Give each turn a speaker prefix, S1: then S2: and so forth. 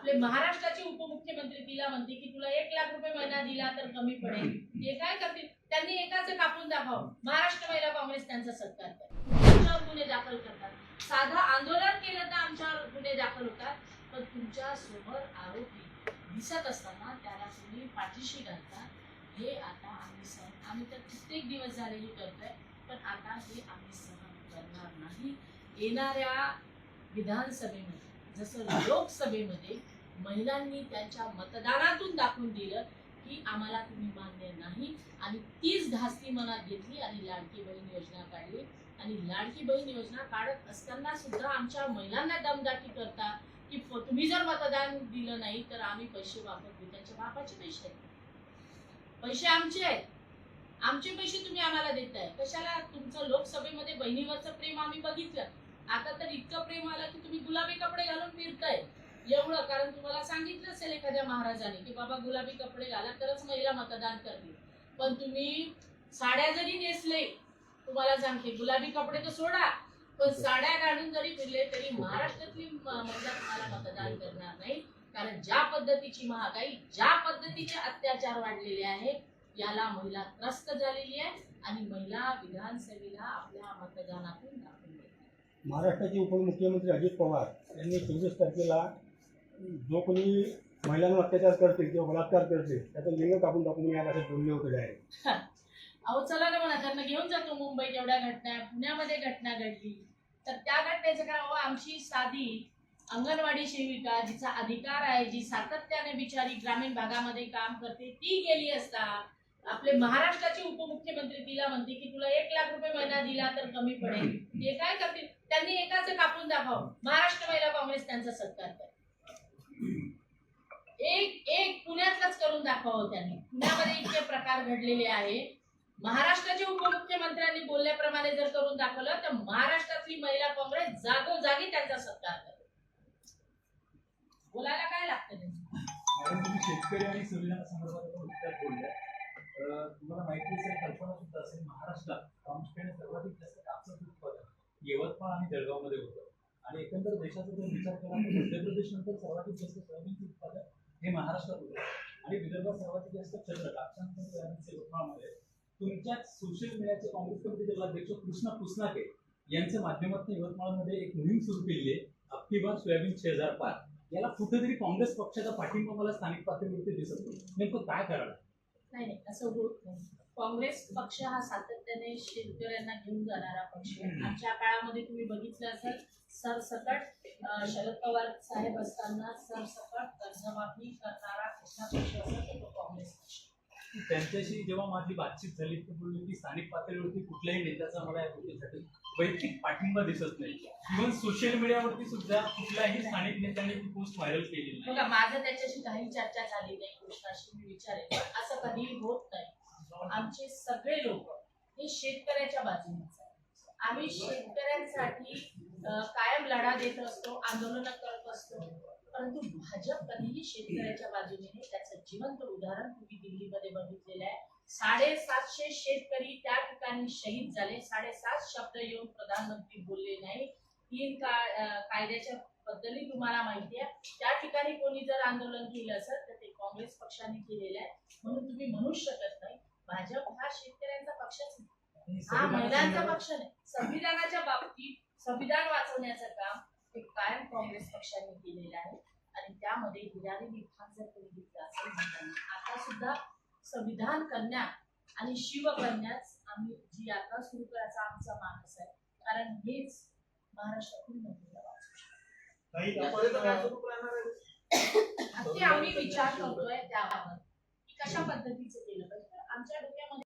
S1: आपले महाराष्ट्राचे उपमुख्यमंत्री तिला म्हणते की तुला एक लाख रुपये महिना दिला तर कमी पडेल. हे काय करतील? त्यांनी एकाच कापून दाखव महाराष्ट्र महिला काँग्रेस त्यांचा सत्कार आमच्यावर गुन्हे दाखल करतात. साधं आंदोलन केलं तर आमच्यावर गुन्हे दाखल होतात. पण तुमच्यासमोर आरोपी दिसत असताना त्याला तुम्ही पाठीशी घालता. हे आता आम्ही सहन आम्ही तर कित्येक दिवस झाले हे करतोय पण आता हे आम्ही सहन करणार नाही. येणाऱ्या विधानसभेमध्ये जसं लोकसभेमध्ये महिलांनी त्यांच्या मतदानातून दाखवून दिलं की आम्हाला तुम्ही मान्य नाही. आणि तीच धास्ती मनात घेतली आणि लाडकी बहीण योजना काढली. आणि लाडकी बहीण योजना काढत असताना सुद्धा आमच्या महिलांना दमदाटी करता की तुम्ही जर मतदान दिलं नाही तर आम्ही पैसे वापरतो त्यांच्या बापाचे पैसे आहेत. पैसे आमचे आहेत. आमचे पैसे तुम्ही आम्हाला देताय. कशाला तुमचं लोकसभेमध्ये बहिणीवरचं प्रेम आम्ही बघितलं? आता तर इतकं प्रेम आलं की तुम्ही गुलाबी कपडे घालून फिरताय. एवढं कारण तुम्हाला सांगितलं असेल एखाद्या महाराजाने की बाबा गुलाबी कपडे घाला तरच महिला मतदान करतील. पण तुम्ही साड्या जरी नेसले तुम्हाला सांगते गुलाबी कपडे तर सोडा पण साड्या घालून जरी फिरले तरी महाराष्ट्रातली महिला तुम्हाला मतदान करणार नाही. कारण ज्या पद्धतीची महागाई ज्या पद्धतीचे अत्याचार वाढलेले आहेत याला महिला त्रस्त झालेली आहे. आणि महिला विधानसभेला आपल्या मतदानातून
S2: महाराष्ट्राचे उपमुख्यमंत्री अजित पवार यांनी चोवीस तारखेला जो कोणी महिलांवर अत्याचार करतील किंवा बलात्कार करतील त्याचं लिंग कापून टाकून या भाषेत बोलले होते डायरेक्ट
S1: अहो चला ना म्हणा त्यांना घेऊन जातो मुंबईत एवढ्या घटना पुण्यामध्ये घटना घडली. तर त्या घटनेचं काय हो आमची साधी अंगणवाडी सेविका जिचा अधिकार आहे जी सातत्याने बिचारी ग्रामीण भागामध्ये काम करते ती गेली असता आपले महाराष्ट्राचे उपमुख्यमंत्री तिला म्हणते की तुला एक लाख रुपये महिना दिला तर कमी पडेल. हे काय करतील? त्यांनी एकाच कापून दाखव महाराष्ट्र महिला काँग्रेस त्यांचा सत्कार कर एक एक पुण्यातलाच करून दाखवावं त्यांनी. पुण्यामध्ये इतके प्रकार घडलेले आहे. महाराष्ट्राचे उपमुख्यमंत्र्यांनी बोलल्याप्रमाणे जर करून दाखवलं तर महाराष्ट्रातली महिला काँग्रेस जागोजागी त्यांचा सत्कार करेल. बोलायला काय लागतं
S3: शेतकरी आणि संविधान संदर्भात तुम्हाला माहिती असेल कल्पना सुद्धा असेल महाराष्ट्रात प्रामुख्याने सर्वाधिक जास्त यवतमाळ आणि जळगावमध्ये होतं. आणि एकंदर देशाचा जर विचार केला तर मध्य प्रदेश नंतर सर्वाधिक जास्त सोयाबीनचे उत्पादन हे महाराष्ट्रात होतं. आणि विदर्भात सर्वाधिक जास्त क्षेत्र कापसांचं सोयाबीनचं यवतमाळमध्ये. तुमच्याच सोशल मीडियाचे काँग्रेस कमिटीचे जिल्हाध्यक्ष कृष्णा पुसनाके यांच्या माध्यमातून यवतमाळमध्ये एक मोहीम सुरू केली आहे. अख्खी बार सोयाबीन छे हजार पार. याला कुठेतरी काँग्रेस पक्षाचा पाठिंबा मला स्थानिक पातळीवरती दिसत नाही. नेमकं काय करायला?
S1: नाही नाही असं होत नाही. काँग्रेस पक्ष हा सातत्याने शेतकऱ्यांना घेऊन जाणारा पक्ष आहे. आमच्या काळामध्ये तुम्ही बघितलं असेल सरसकट शरद पवार साहेब असताना सरसकट कर्जमाफी करणारा कुठला पक्ष असेल तर तो काँग्रेस पक्ष.
S3: त्यांच्याशी जेव्हा माझी बातचीत झाली ते बोलले की स्थानिक पातळीवरती कुठल्याही नेत्याचा मला या गोष्टीसाठी वैयक्तिक पाठिंबा दिसत नाही. इव्हन सोशल मीडियावरती सुद्धा कुठल्याही स्थानिक नेत्यांनी ती पोस्ट व्हायरल केलेली नाही.
S1: माझं त्याच्याशी काही चर्चा झाली नाही कृष्णाशी मी विचारेन पण असं कधीही होत नाही. आमचे सगळे लोक हे शेतकऱ्याच्या बाजूनेच आम्ही शेतकऱ्यांसाठी कायम लढा देत असतो आंदोलन करत असतो. परंतु भाजप कधीही शेतकऱ्याच्या बाजूने नाही त्याचं जिवंत उदाहरण तुम्ही दिल्लीमध्ये बघितलेलं आहे. साडेसातशे शेतकरी त्या ठिकाणी शहीद झाले. साडेसात शब्द येऊन प्रधानमंत्री बोलले नाही. तीन का कायद्याच्या बद्दलही तुम्हाला माहिती आहे. त्या ठिकाणी कोणी जर आंदोलन केलं असेल तर ते काँग्रेस पक्षाने केलेलं आहे. म्हणून तुम्ही म्हणू शकत नाही. भाजप हा शेतकऱ्यांचा पक्षच नाही. हा महिलांचा पक्ष नाही. संविधानाच्या बाबतीत संविधान वाचवण्याचं काम हे कायम काँग्रेस पक्षाने केलेलं आहे. आणि त्यामध्ये हिरारी विभाग जर कोणी घेतला असेल आता सुद्धा संविधान कन्या आणि शिवकन्याच आम्ही जी यात्रा सुरू करायचा आमचा मानस आहे कारण हेच महाराष्ट्रातील महिला वाचू शकतात
S4: काही आपण अं,
S1: ते आम्ही विचार करतोय त्याबाबत की कशा पद्धतीचं केलं